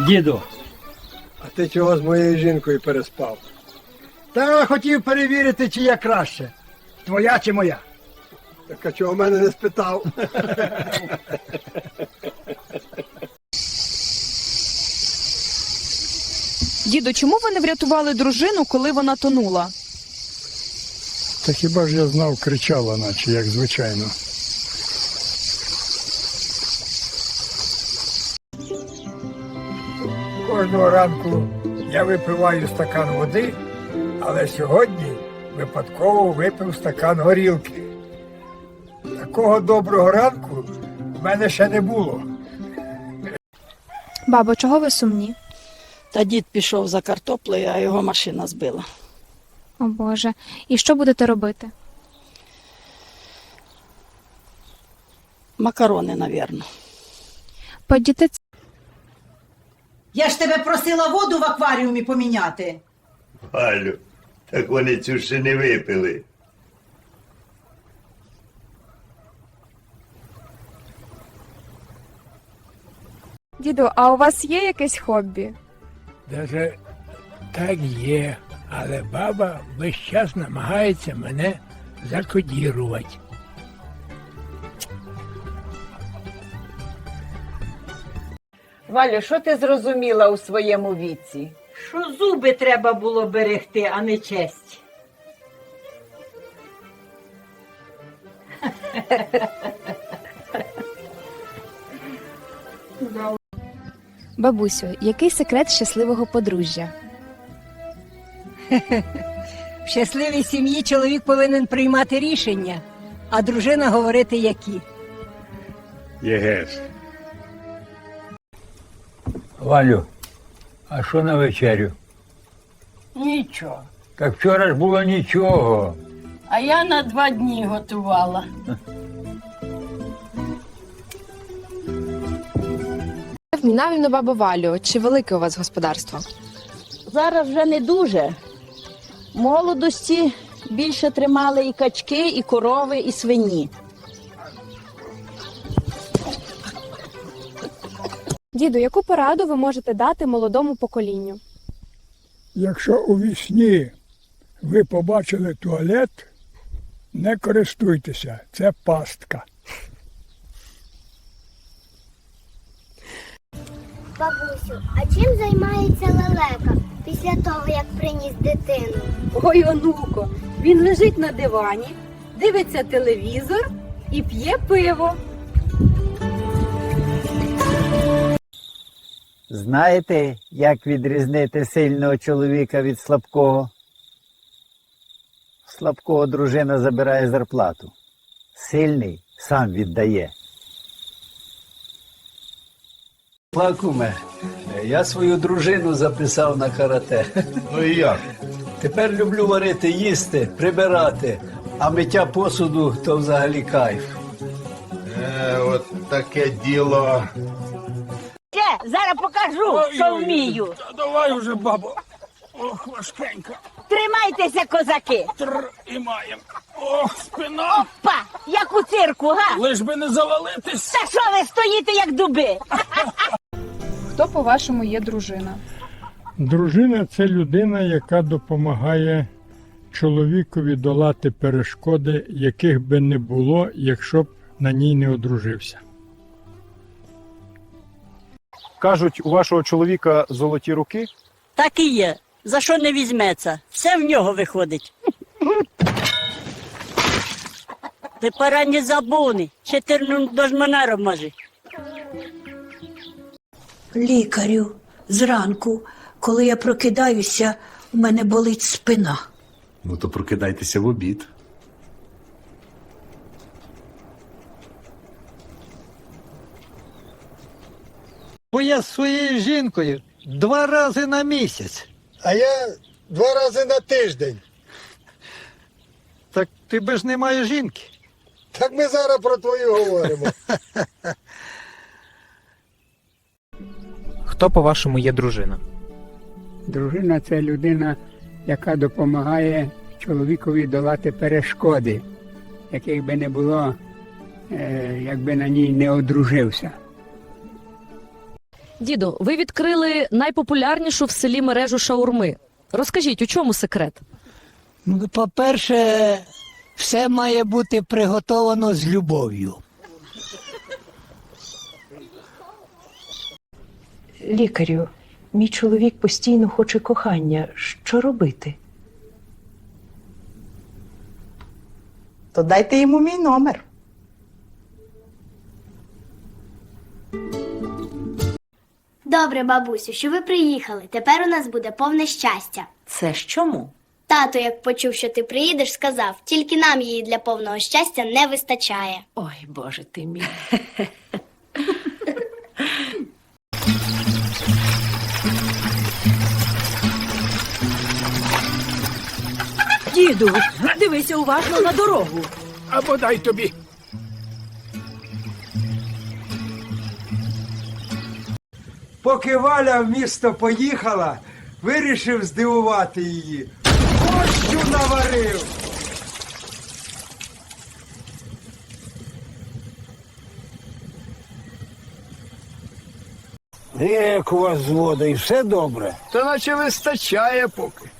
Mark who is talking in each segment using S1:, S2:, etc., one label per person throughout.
S1: Діду,
S2: А ти чого з моєю жінкою переспав?
S3: Та хотів перевірити, чи я краще. Твоя чи моя.
S2: Так а чого мене не спитав?
S4: Діду, чому ви не врятували дружину, коли вона тонула?
S5: Та хіба ж я знав, кричала, наче, як звичайно.
S3: Кожного ранку я випиваю стакан води, але сьогодні випадково випив стакан горілки. Такого доброго ранку в мене ще не було.
S6: Бабо, чого ви сумні?
S7: Та дід пішов за картоплею, а його машина збила.
S6: О Боже, і що будете робити?
S7: Макарони, навірно.
S6: Подіти
S8: Я ж тебе просила воду в акваріумі поміняти.
S9: Галю, так вони цю ще не випили.
S4: Діду, а у вас є якесь хобі?
S10: Даже так є, але баба весь час намагається мене закодірувати.
S8: Валю, що ти зрозуміла у своєму віці? Що зуби треба було берегти, а не честь.
S6: Бабусю, який секрет щасливого подружжя?
S11: В щасливій сім'ї чоловік повинен приймати рішення, а дружина говорити які.
S5: Єгес.
S10: Валю, а що на вечерю?
S7: Нічого.
S10: Так вчора ж було нічого.
S7: А я на два дні готувала.
S4: Вмінаю бабу Валю, чи велике у вас господарство?
S7: Зараз вже не дуже. В молодості більше тримали і качки, і корови, і свині.
S6: Діду, яку пораду ви можете дати молодому поколінню?
S5: Якщо у вісні ви побачили туалет, не користуйтеся, це пастка.
S12: Бабусю, а чим займається лелека після того, як приніс дитину?
S11: Ой, онуко, він лежить на дивані, дивиться телевізор і п'є пиво.
S1: Знаєте, як відрізнити сильного чоловіка від слабкого? Слабкого дружина забирає зарплату. Сильний сам віддає.
S3: Плакуме, я свою дружину записав на карате.
S9: Ну і як?
S3: Тепер люблю варити, їсти, прибирати, а миття посуду то взагалі кайф.
S9: Е, от таке діло.
S8: Покажу, що вмію.
S10: та Давай уже, бабо. Ох, важкенька.
S8: Тримайтеся, козаки.
S10: Тр і маєм. Ох, спина.
S8: Па, як у цирку, га?
S10: Лиш би не завалитись.
S8: Та що ви стоїте, як дуби?
S4: Хто, по-вашому, є дружина?
S5: Дружина це людина, яка допомагає чоловікові долати перешкоди, яких би не було, якщо б на ній не одружився.
S2: Кажуть, у вашого чоловіка золоті руки.
S7: Так і є. За що не візьметься? Все в нього виходить. Ти пора не забуни. Чотирну дожманаром може.
S11: Лікарю, зранку, коли я прокидаюся, у мене болить спина.
S9: Ну то прокидайтеся в обід.
S3: Бо я з своєю жінкою два рази на місяць.
S2: А я два рази на тиждень.
S3: Так ти би ж не маєш жінки.
S2: Так ми зараз про твою говоримо.
S1: Хто, по-вашому, є дружина?
S10: Дружина це людина, яка допомагає чоловікові долати перешкоди, яких би не було, е, якби на ній не одружився.
S13: Діду, ви відкрили найпопулярнішу в селі мережу шаурми. Розкажіть, у чому секрет?
S14: Ну, по-перше, все має бути приготовано з любов'ю.
S15: Лікарю, мій чоловік постійно хоче кохання. Що робити?
S16: То дайте йому мій номер.
S12: Добре, бабусю, що ви приїхали. Тепер у нас буде повне щастя.
S15: Це ж чому?
S12: Тато, як почув, що ти приїдеш, сказав, тільки нам її для повного щастя не вистачає.
S15: Ой, Боже ти мій. Діду, дивися уважно на дорогу.
S14: А бодай тобі. Поки Валя в місто поїхала, вирішив здивувати її. Ось що наварив.
S17: Як у вас з водою, все добре?
S14: Та наче вистачає поки.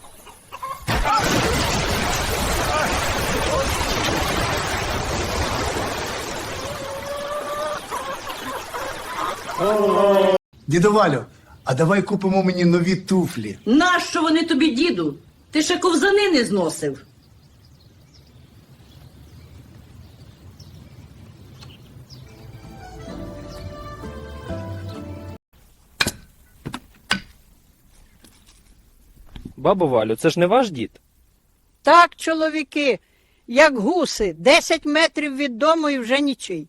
S18: Дідо Валю, а давай купимо мені нові туфлі.
S16: Нащо вони тобі, діду? Ти ще ковзани не зносив.
S19: Бабу Валю, це ж не ваш дід?
S15: Так, чоловіки, як гуси, 10 метрів від дому і вже нічий.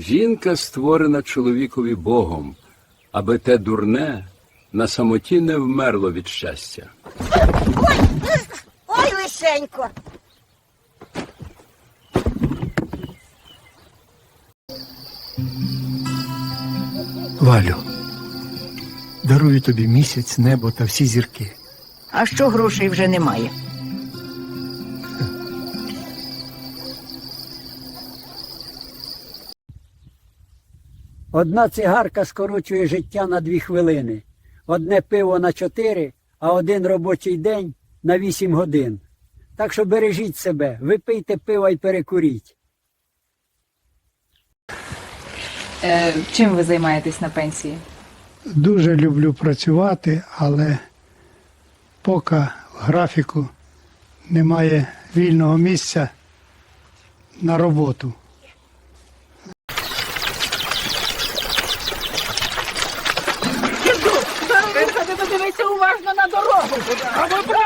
S20: Жінка створена чоловікові Богом, аби те дурне на самоті не вмерло від щастя.
S15: Ой, лишенько.
S14: Валю, дарую тобі місяць, небо та всі зірки.
S15: А що грошей вже немає?
S17: Одна цигарка скорочує життя на дві хвилини. Одне пиво на чотири, а один робочий день на вісім годин. Так що бережіть себе, випийте пива і перекуріть.
S21: чим ви займаєтесь на пенсії?
S22: Дуже люблю працювати, але поки в графіку немає вільного місця на роботу.
S16: Дивися уважно на дорогу.